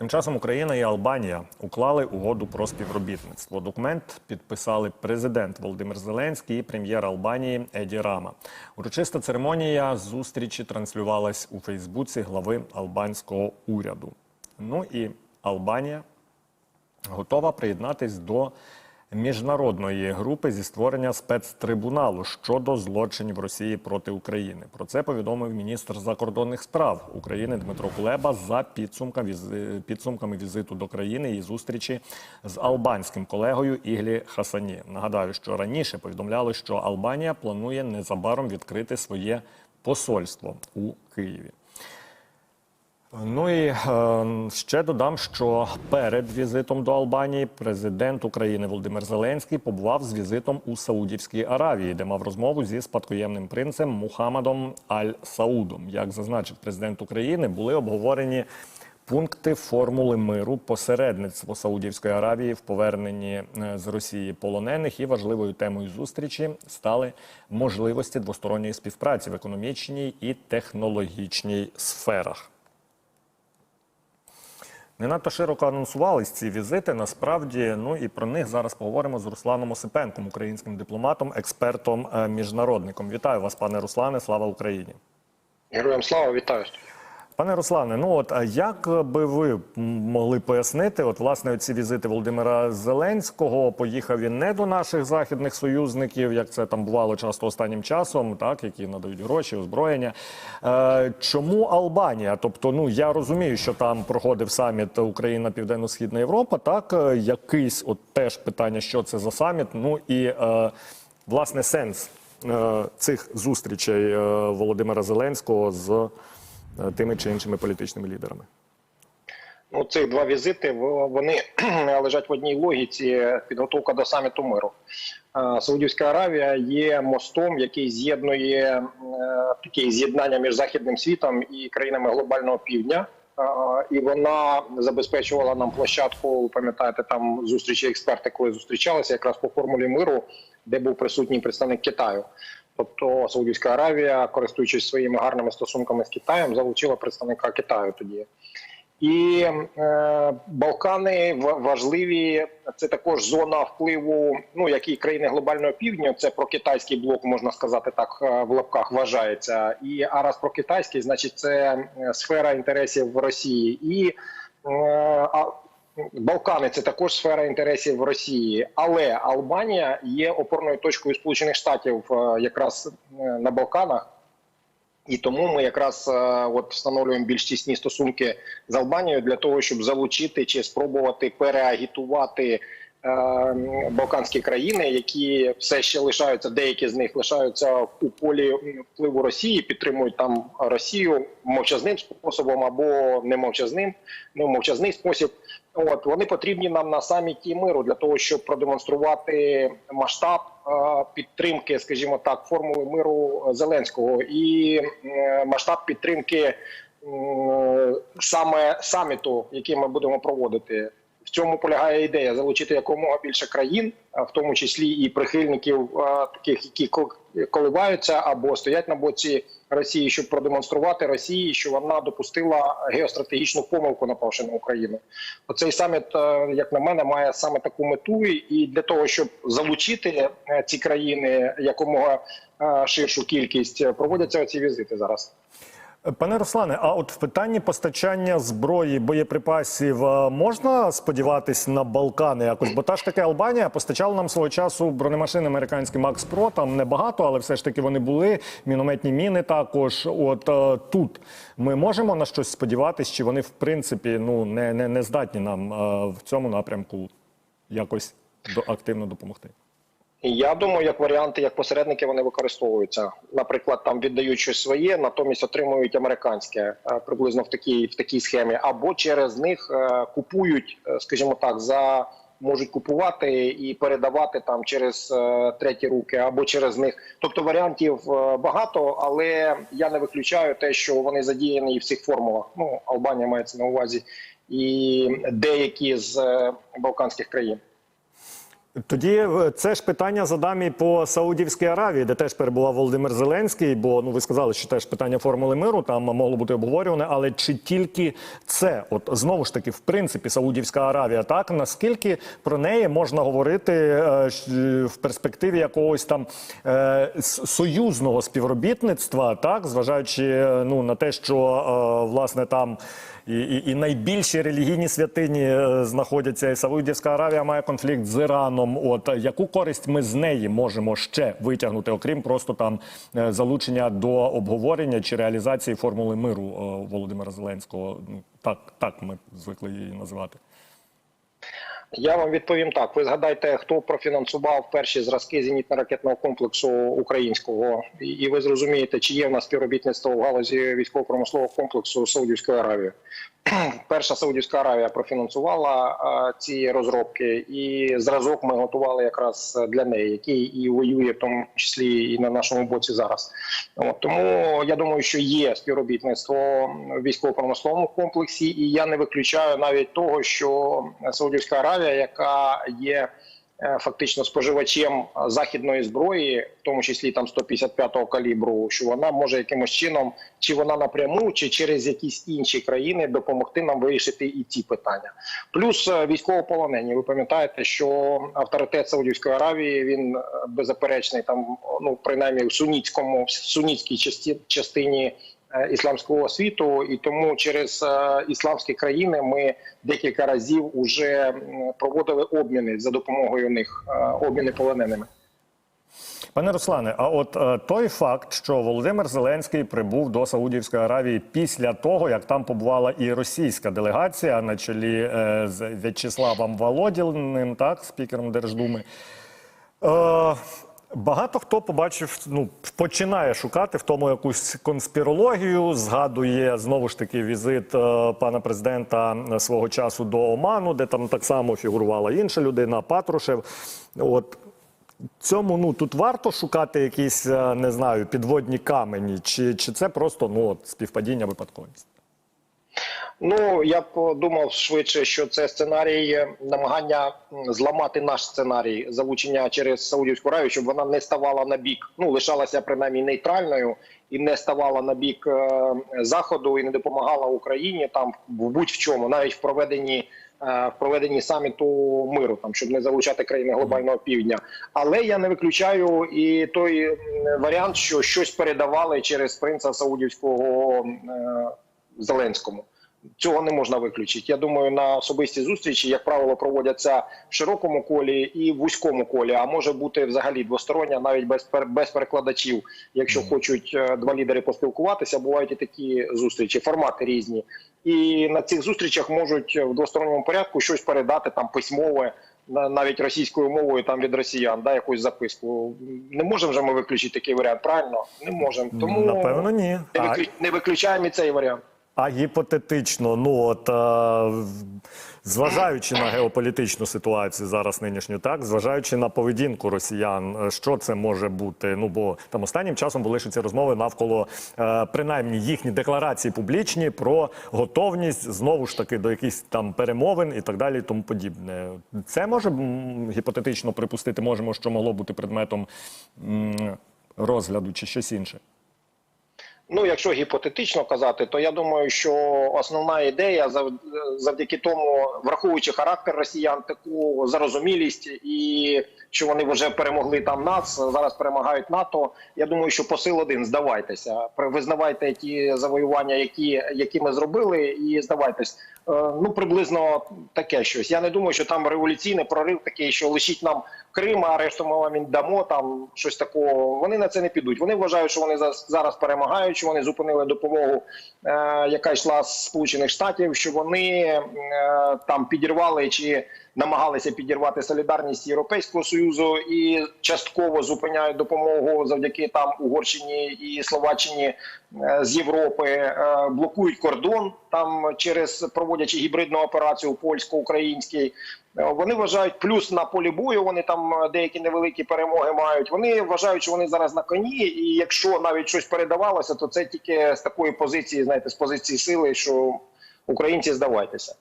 Тим часом Україна і Албанія уклали угоду про співробітництво. Документ підписали президент Володимир Зеленський і прем'єр Албанії Еді Рама. Урочиста церемонія зустрічі транслювалась у Фейсбуці глави албанського уряду. Ну і Албанія готова приєднатись до міжнародної групи зі створення спецтрибуналу щодо злочинів Росії проти України. Про це повідомив міністр закордонних справ України Дмитро Кулеба за візи- підсумками візиту до країни і зустрічі з албанським колегою Іглі Хасані. Нагадаю, що раніше повідомляли, що Албанія планує незабаром відкрити своє посольство у Києві. Ну і е, ще додам, що перед візитом до Албанії президент України Володимир Зеленський побував з візитом у Саудівській Аравії, де мав розмову зі спадкоємним принцем Мухаммадом Аль-Саудом. Як зазначив президент України, були обговорені пункти формули миру, посередництво Саудівської Аравії в поверненні е, з Росії полонених. І важливою темою зустрічі стали можливості двосторонньої співпраці в економічній і технологічній сферах. Не надто широко анонсувались ці візити. Насправді, ну і про них зараз поговоримо з Русланом Осипенком, українським дипломатом, експертом, е, міжнародником. Вітаю вас, пане Руслане. Слава Україні. Героям слава вітаю. Пане Руслане, ну от а як би ви могли пояснити, от власне ці візити Володимира Зеленського поїхав він не до наших західних союзників, як це там бувало часто останнім часом, так які надають гроші, озброєння. Е, чому Албанія? Тобто, ну я розумію, що там проходив саміт Україна Південно-Східна Європа. Так, е, якийсь от теж питання, що це за саміт. Ну і е, власне сенс е, цих зустрічей е, Володимира Зеленського з тими чи іншими політичними лідерами. Ну, ці два візити вони лежать в одній логіці підготовка до саміту миру. Е, Саудівська Аравія є мостом, який з'єднує е, таке з'єднання між західним світом і країнами глобального півдня. Е, І вона забезпечувала нам площадку. Пам'ятаєте, там зустрічі експерти, коли зустрічалися якраз по формулі миру, де був присутній представник Китаю. Тобто Саудівська Аравія, користуючись своїми гарними стосунками з Китаєм, залучила представника Китаю тоді. І е, Балкани важливі. Це також зона впливу, ну як і країни глобального півдня. Це про китайський блок, можна сказати так е, в лапках вважається. І а раз про китайський, значить, це е, сфера інтересів Росії. І е, а, Балкани це також сфера інтересів Росії, але Албанія є опорною точкою Сполучених Штатів е, якраз е, на Балканах. І тому ми якраз е, от встановлюємо більш тісні стосунки з Албанією для того, щоб залучити чи спробувати переагітувати балканські країни, які все ще лишаються, деякі з них лишаються у полі впливу Росії, підтримують там Росію мовчазним способом або немовчазним, ну мовчазний спосіб. От вони потрібні нам на саміті миру для того, щоб продемонструвати масштаб е, підтримки, скажімо так, формули миру Зеленського і е, масштаб підтримки саме саміту, який ми будемо проводити. Цьому полягає ідея залучити якомога більше країн, в тому числі і прихильників таких, які ко- коливаються або стоять на боці Росії, щоб продемонструвати Росії, що вона допустила геостратегічну помилку, напавши на Україну. Оцей саміт, як на мене, має саме таку мету, і для того, щоб залучити е, ці країни якомога ширшу кількість, е, проводяться ці візити зараз. Пане Руслане, а от в питанні постачання зброї, боєприпасів е, можна сподіватись на Балкани якось? Бо та ж таки Албанія постачала нам свого часу бронемашини американські Макс Про. Там небагато, але все ж таки вони були. Мінометні міни також. От е, тут ми можемо на щось сподіватись, чи вони в принципі ну не, не, не здатні нам е, в цьому напрямку якось активно допомогти. Я думаю, як варіанти, як посередники вони використовуються. Наприклад, там віддають щось своє, натомість отримують американське е, приблизно в такій в такій схемі, або через них е, купують, е, скажімо так, за можуть купувати і передавати там через треті руки, або через них. Тобто варіантів багато, але я не виключаю те, що вони задіяні і в цих формулах. Ну Албанія мається на увазі, і деякі з балканських країн. Тоді е, це ж питання задам і по Саудівській Аравії, де теж перебував Володимир Зеленський. Бо ну ви сказали, що теж питання формули миру там могло бути обговорюване. Але чи тільки це, от знову ж таки, в принципі, Саудівська Аравія, так наскільки про неї можна говорити е, в перспективі якогось там е, союзного співробітництва, так зважаючи е, ну на те, що е, власне там. І, і, і найбільші релігійні святині е, знаходяться. І Саудівська Аравія має конфлікт з Іраном. От е, яку користь ми з неї можемо ще витягнути, окрім просто там е, залучення до обговорення чи реалізації формули миру е, Володимира Зеленського? Ну так, так ми звикли її називати. Я вам відповім так. Ви згадайте, хто профінансував перші зразки зенітно-ракетного комплексу українського, і- ви зрозумієте, чи є в нас співробітництво в галузі військово-промислового комплексу з Саудівською Аравією. Перша Саудівська Аравія профінансувала а, ці розробки, і зразок ми готували якраз для неї, який і воює в тому числі і на нашому боці зараз. От, тому я думаю, що є співробітництво в військово-промисловому комплексі, і я не виключаю навіть того, що Саудівська Аравія, яка є фактично споживачем західної зброї, в тому числі там 155-го калібру, що вона може якимось чином, чи вона напряму, чи через якісь інші країни допомогти нам вирішити і ці питання. Плюс е, військовополонені. Ви пам'ятаєте, що авторитет Саудівської Аравії він е, беззаперечний там, ну принаймні в сунітському в сунітській частині е, ісламського світу, і тому через е, ісламські країни ми декілька разів уже проводили обміни за допомогою них, е, обміни полоненими. Пане Руслане, а от е, той факт, що Володимир Зеленський прибув до Саудівської Аравії після того, як там побувала і російська делегація на чолі е, з В'ячеславом Володіним, так, спікером Держдуми. Е, Багато хто побачив, ну починає шукати в тому якусь конспірологію. Згадує знову ж таки візит е, пана президента свого часу до Оману, де там так само фігурувала інша людина, Патрушев. От цьому ну тут варто шукати якісь е, не знаю підводні камені, чи, чи це просто ну от, співпадіння випадковість. Ну я б думав швидше, що це сценарій е, намагання зламати наш сценарій залучення через Саудівську Аравію, щоб вона не ставала на бік, ну лишалася принаймні нейтральною і не ставала на бік е, заходу і не допомагала Україні там в будь-в чому, навіть в проведенні. е, В проведенні саміту миру, там щоб не залучати країни глобального півдня, але я не виключаю і той варіант, що щось передавали через принца Саудівського е, Зеленському. Цього не можна виключити. Я думаю, на особисті зустрічі, як правило, проводяться в широкому колі і в вузькому колі. А може бути взагалі двостороння, навіть без без перекладачів. Якщо хочуть е, два лідери поспілкуватися, бувають і такі зустрічі, формати різні. І на цих зустрічах можуть в двосторонньому порядку щось передати там письмове. на- Навіть російською мовою там від росіян, да, якусь записку. Не можемо же ми виключити такий варіант, правильно? Не можемо. Тому Напевно, ні. не, А- виклю... не виключаємо і цей варіант. А гіпотетично, ну от е, зважаючи на геополітичну ситуацію зараз нинішню, так зважаючи на поведінку росіян, е, що це може бути? Ну бо там останнім часом були ще ці розмови навколо е, принаймні їхні декларації публічні про готовність знову ж таки до якихось там перемовин і так далі, тому подібне. Це може гіпотетично припустити, можемо, що могло бути предметом м, розгляду чи щось інше. Ну, якщо гіпотетично казати, то я думаю, що основна ідея зав- завдяки тому, враховуючи характер росіян, таку зарозумілість і що вони вже перемогли там нас, зараз перемагають НАТО. Я думаю, що посил один здавайтеся, визнавайте ті завоювання, які, які ми зробили, і здавайтесь. Е, Ну приблизно таке щось. Я не думаю, що там революційний прорив такий, що лишіть нам Крим, а решту ми вам віддамо. Там щось такого. Вони на це не підуть. Вони вважають, що вони за- зараз перемагають, що вони зупинили допомогу, е, яка йшла з Сполучених Штатів, що вони е, там підірвали чи намагалися підірвати солідарність Європейського союзу і частково зупиняють допомогу завдяки там Угорщині і Словаччині е, з Європи, е, блокують кордон там через проводячи гібридну операцію польсько-український. Е, Вони вважають плюс на полі бою. Вони там деякі невеликі перемоги мають. Вони вважають, що вони зараз на коні, і якщо навіть щось передавалося, то це тільки з такої позиції, знаєте, з позиції сили, що українці здавайтеся.